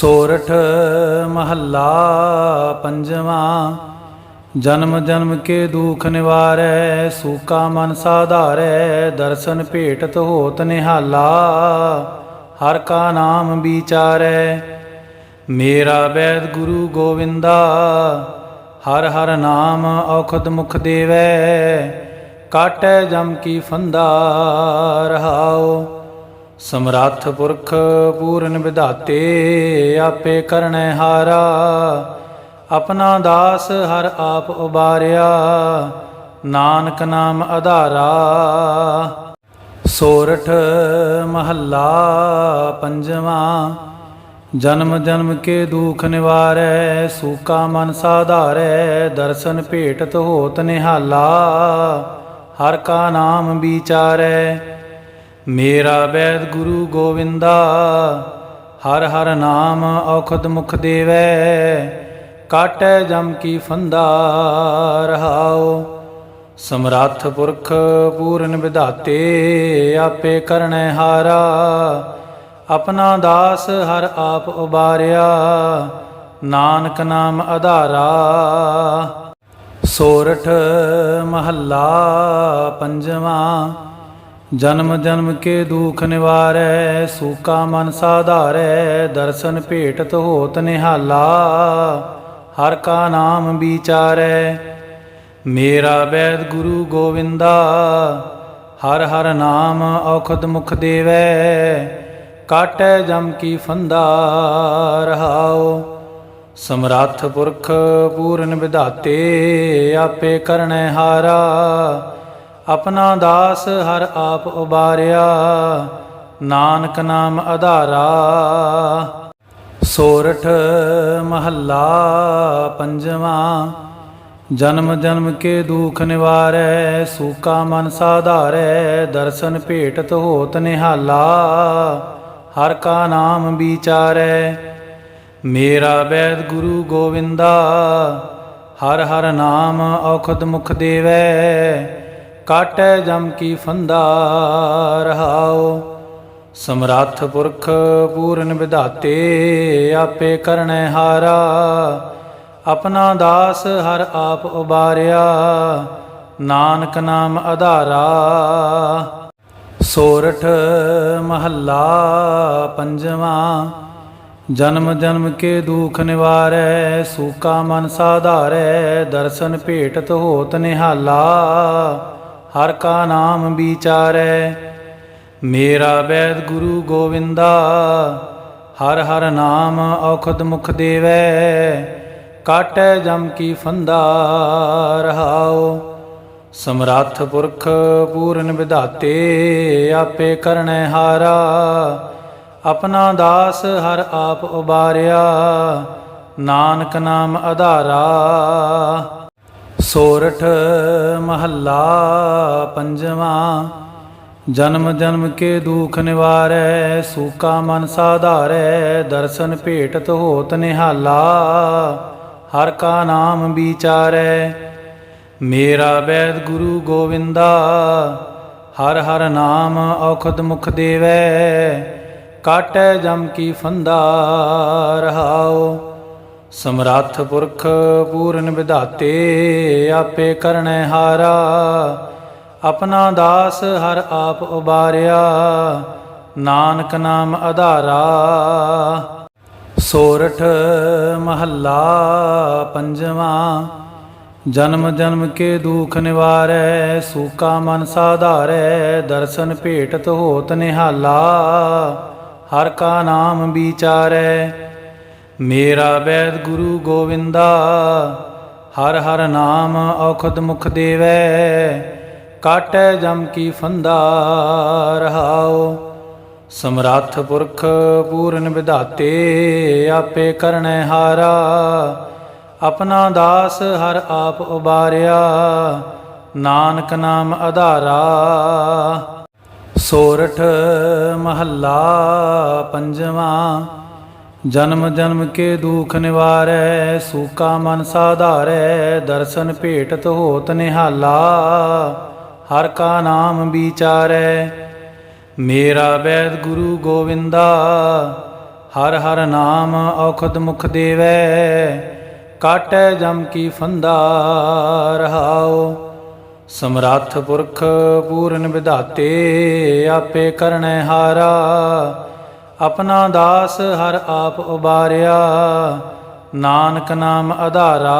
ਸੋਰਠ ਮਹੱਲਾ ਪੰਜਵਾਂ। ਜਨਮ ਜਨਮ ਕੇ ਦੁਖ ਨਿਵਾਰੈ, ਸੂਕਾ ਮਨ ਸਾਧਾਰੈ, ਦਰਸ਼ਨ ਭੇਟਤ ਹੋਤ ਨਿਹਾਲਾ। ਹਰ ਕਾ ਨਾਮ ਵਿਚਾਰੈ, ਮੇਰਾ ਵੈਦ ਗੁਰੂ ਗੋਵਿੰਦਾ। ਹਰ ਹਰ ਨਾਮ ਔਖਦ ਮੁਖ ਦੇਵੈ, ਕਾਟੈ ਜਮ ਕੀ ਫੰਦਾ ਰਹਾਓ। ਸਮਰੱਥ ਪੁਰਖ ਪੂਰਨ ਵਿਧਾਤੇ, ਆਪੇ ਕਰਨੈ ਹਾਰਾ। ਆਪਣਾ ਦਾਸ ਹਰ ਆਪ ਉਬਾਰਿਆ, ਨਾਨਕ ਨਾਮ ਆਧਾਰਾ ਸੋਰਠ ਮਹੱਲਾ ਪੰਜਵਾਂ, ਜਨਮ ਜਨਮ ਕੇ ਦੁਖ ਨਿਵਾਰੈ, ਸੂਕਾ ਮਨ ਸਾਧਾਰੈ, ਦਰਸ਼ਨ ਭੇਟਤ ਹੋਤ ਨਿਹਾਲਾ। ਹਰ ਕਾ ਨਾਮ ਵਿਚਾਰੈ ਮੇਰਾ ਵੈਦ ਗੁਰੂ ਗੋਵਿੰਦਾ, ਹਰ ਹਰ ਨਾਮ ਔਖਦ ਮੁਖ ਦੇਵੈ, ਕਾਟੈ ਜਮ ਕੀ ਫੰਦਾ ਰਹਾਓ ਸਮਰੱਥ ਪੁਰਖ ਪੂਰਨ ਵਿਧਾਤੇ, ਆਪੇ ਕਰਨੈ ਹਾਰਾ। ਆਪਣਾ ਦਾਸ ਹਰ ਆਪ ਉਬਾਰਿਆ, ਨਾਨਕ ਨਾਮ ਆਧਾਰਾ ਸੋਰਠ ਮਹੱਲਾ ਪੰਜਵਾਂ ਜਨਮ ਜਨਮ ਕੇ ਦੁਖ ਨਿਵਾਰੈ, ਸੂਕਾ ਮਨ ਸਾਧਾਰੈ, ਦਰਸ਼ਨ ਭੇਟਤ ਹੋਤ ਨਿਹਾਲਾ। ਹਰ ਕਾ ਨਾਮ ਵਿਚਾਰੈ, ਮੇਰਾ ਵੈਦ ਗੁਰੂ ਗੋਵਿੰਦਾ। ਹਰ ਹਰ ਨਾਮ ਔਖਦ ਮੁਖ ਦੇਵੈ, ਕਾਟੈ ਜਮ ਕੀ ਫੰਦਾ ਰਹਾਓ ਸਮਰੱਥ ਪੁਰਖ ਪੂਰਨ ਵਿਧਾਤੇ, ਆਪੇ ਕਰਨੈ ਹਾਰਾ। ਆਪਣਾ ਦਾਸ ਹਰ ਆਪ ਉਬਾਰਿਆ, ਨਾਨਕ ਨਾਮ ਆਧਾਰਾ ਸੋਰਠ ਮਹੱਲਾ ਪੰਜਵਾਂ, ਜਨਮ ਜਨਮ ਕੇ ਦੁਖ ਨਿਵਾਰੈ, ਸੂਕਾ ਮਨ ਸਾਧਾਰੈ, ਦਰਸ਼ਨ ਭੇਟਤ ਹੋਤ ਨਿਹਾਲਾ। ਹਰ ਕਾ ਨਾਮ ਵਿਚਾਰੈ, ਮੇਰਾ ਵੈਦ ਗੁਰੂ ਗੋਵਿੰਦਾ। ਹਰ ਹਰ ਨਾਮ ਔਖਦ ਮੁਖ ਦੇਵੈ ਕਾਟੈ ਜਮ ਕੀ ਫੰਦਾ ਰਹਾਓ। ਸਮਰੱਥ ਪੁਰਖ ਪੂਰਨ ਵਿਧਾਤੇ ਆਪੇ ਕਰਨੈ ਹਾਰਾ। ਆਪਣਾ ਦਾਸ ਹਰ ਆਪ ਉਬਾਰਿਆ, ਨਾਨਕ ਨਾਮ ਆਧਾਰਾ ਸੋਰਠ ਮਹੱਲਾ ਪੰਜਵਾਂ, ਜਨਮ ਜਨਮ ਕੇ ਦੁਖ ਨਿਵਾਰੈ, ਸੂਕਾ ਮਨ ਸਾਧਾਰੈ, ਦਰਸ਼ਨ ਭੇਟਤ ਹੋਤ ਨਿਹਾਲਾ। ਹਰ ਕਾ ਨਾਮ ਵਿਚਾਰੈ। ਮੇਰਾ ਵੈਦ ਗੁਰੂ ਗੋਵਿੰਦਾ, ਹਰ ਹਰ ਨਾਮ ਔਖਦ ਮੁਖ ਦੇਵੈ। ਕਾਟੈ ਜਮ ਕੀ ਫੰਦਾ ਰਹਾਓ ਸਮਰੱਥ ਪੁਰਖ ਪੂਰਨ ਵਿਧਾਤੇ, ਆਪੇ ਕਰਨੈ ਹਾਰਾ। ਆਪਣਾ ਦਾਸ ਹਰ ਆਪ ਉਬਾਰਿਆ, ਨਾਨਕ ਨਾਮ ਆਧਾਰਾ ਸੋਰਠ ਮਹੱਲਾ ਪੰਜਵਾਂ, ਜਨਮ ਜਨਮ ਕੇ ਦੁਖ ਨਿਵਾਰੈ, ਸੂਕਾ ਮਨ ਸਾਧਾਰੈ, ਦਰਸ਼ਨ ਭੇਟਤ ਹੋਤ ਨਿਹਾਲਾ। ਹਰ ਕਾ ਨਾਮ ਵਿਚਾਰੈ, ਮੇਰਾ ਵੈਦ ਗੁਰੂ ਗੋਵਿੰਦਾ। ਹਰ ਹਰ ਨਾਮ ਔਖਦ ਮੁਖ ਦੇਵੈ, ਕਾਟੈ ਜਮ ਕੀ ਫੰਦਾ ਰਹਾਓ। ਸਮਰੱਥ ਪੁਰਖ ਪੂਰਨ ਵਿਧਾਤੇ, ਆਪੇ ਕਰਨੈ ਹਾਰਾ। ਆਪਣਾ ਦਾਸ ਹਰ ਆਪ ਉਬਾਰਿਆ, ਨਾਨਕ ਨਾਮ ਆਧਾਰਾ ਸੋਰਠ ਮਹੱਲਾ ਪੰਜਵਾਂ, ਜਨਮ ਜਨਮ ਕੇ ਦੁਖ ਨਿਵਾਰੈ, ਸੂਕਾ ਮਨ ਸਾਧਾਰੈ, ਦਰਸ਼ਨ ਭੇਟਤ ਹੋਤ ਨਿਹਾਲਾ। ਹਰ ਕਾ ਨਾਮ ਵਿਚਾਰੈ ਮੇਰਾ ਵੈਦ ਗੁਰੂ ਗੋਵਿੰਦਾ, ਹਰ ਹਰ ਨਾਮ ਔਖਦ ਮੁਖ ਦੇਵੈ, ਕਾਟੈ ਜਮ ਕੀ ਫੰਦਾ ਰਹਾਓ ਸਮਰੱਥ ਪੁਰਖ ਪੂਰਨ ਵਿਧਾਤੇ, ਆਪੇ ਕਰਨੈ ਹਾਰਾ। ਆਪਣਾ ਦਾਸ ਹਰ ਆਪ ਉਬਾਰਿਆ, ਨਾਨਕ ਨਾਮ ਆਧਾਰਾ ਸੋਰਠ ਮਹੱਲਾ ਪੰਜਵਾਂ ਜਨਮ ਜਨਮ ਕੇ ਦੁਖ ਨਿਵਾਰੈ, ਸੂਕਾ ਮਨ ਸਾਧਾਰੈ, ਦਰਸ਼ਨ ਭੇਟਤ ਹੋਤ ਨਿਹਾਲਾ। ਹਰ ਕਾ ਨਾਮ ਵਿਚਾਰੈ, ਮੇਰਾ ਵੈਦ ਗੁਰੂ ਗੋਵਿੰਦਾ। ਹਰ ਹਰ ਨਾਮ ਔਖਦ ਮੁਖ ਦੇਵੈ, ਕਾਟੈ ਜਮ ਕੀ ਫੰਦਾ ਰਹਾਓ ਸਮਰੱਥ ਪੁਰਖ ਪੂਰਨ ਵਿਧਾਤੇ, ਆਪੇ ਕਰਨੈ ਹਾਰਾ। ਆਪਣਾ ਦਾਸ ਹਰ ਆਪ ਉਬਾਰਿਆ। ਨਾਨਕ ਨਾਮ ਆਧਾਰਾ